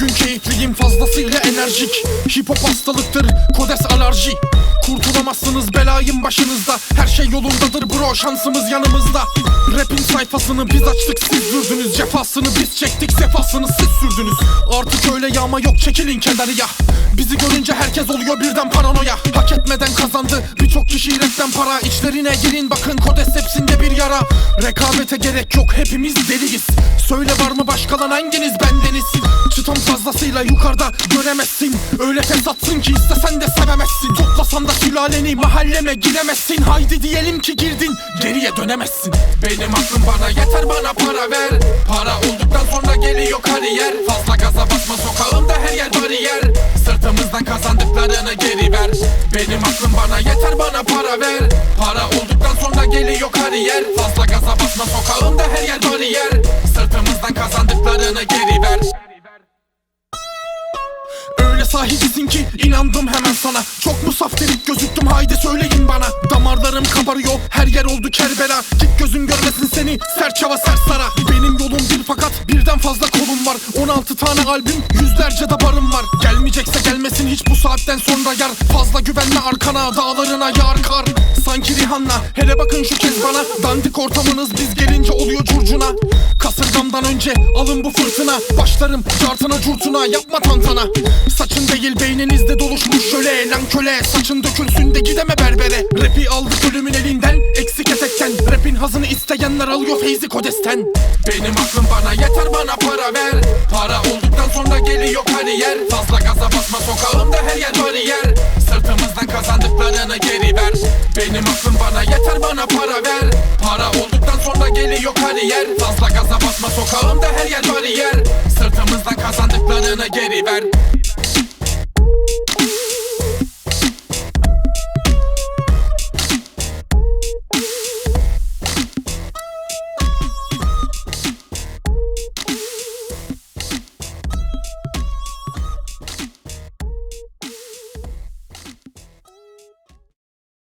Bugün keyifliyim fazlasıyla enerjik. Hip hastalıktır kodes alerji. Kurtulamazsınız belayım başınızda. Her şey yolundadır bro şansımız yanımızda. Rapin sayfasını biz açtık siz sürdünüz. Cefasını biz çektik sefasını siz sürdünüz. Artık öyle yağma yok çekilin kenarıya. Bizi görünce herkes oluyor birden paranoya. Hak etmeden kazandı birçok kişi rapten para İçlerine girin. Bakın kodes hepsinde bir yara. Rekabete gerek yok hepimiz deliyiz. Söyle var mı başkalan hanginiz bendeniz? Çıtam fazlasıyla yukarıda göremezsin. Öyle tesatsın ki istesen de sevemezsin. Toplasan da sülaleni mahalleme giremezsin Haydi diyelim ki girdin geriye dönemezsin. Benim aklım bana yeter bana para ver. Para olduktan sonra geliyor kariyer. Fazla gaza basma sokağımda her yer bariyer. Sırtımızdan ver Benim aklım bana yeter bana para ver. Para olduktan sonra geliyor kariyer. Fazla gaza basma sokağımda her yer bariyer. Sırtımızdan kazandıklarını geri ver. Öyle sahibisin ki inandım hemen sana. Çok mu saf delik gözüktüm haydi söyleyin bana. Damarlarım kabarıyor her yer oldu kerbela. Git gözüm görmesin seni serçava sersara Benim yolum bir fakat birden fazla kolum var. 16 tane albüm yüzlerce de barım var saatten sonra yar. Fazla güvenme arkana dağlarına yar kar. Sanki Rihanna hele bakın şu kez bana. Dandik ortamınız biz gelince oluyor curcuna. Kasırgamdan önce alın bu fırtına. Başlarım cartına curtuna yapma tantana. Saçın değil beyninizde doluşmuş şöyle Lan köle. Saçın dökülsün de gideme berbere. Rapi aldı ölümün elinden hazını isteyenler alıyor feyzi kodesten. Benim aklım bana yeter bana para ver. Para olduktan sonra geliyor kariyer. Fazla gaza basma sokağımda her yer bariyer. Sırtımızdan kazandıklarını geri ver. Benim aklım bana yeter bana para ver. Para olduktan sonra geliyor kariyer. Fazla gaza basma sokağımda her yer bariyer. Sırtımızdan kazandıklarını geri ver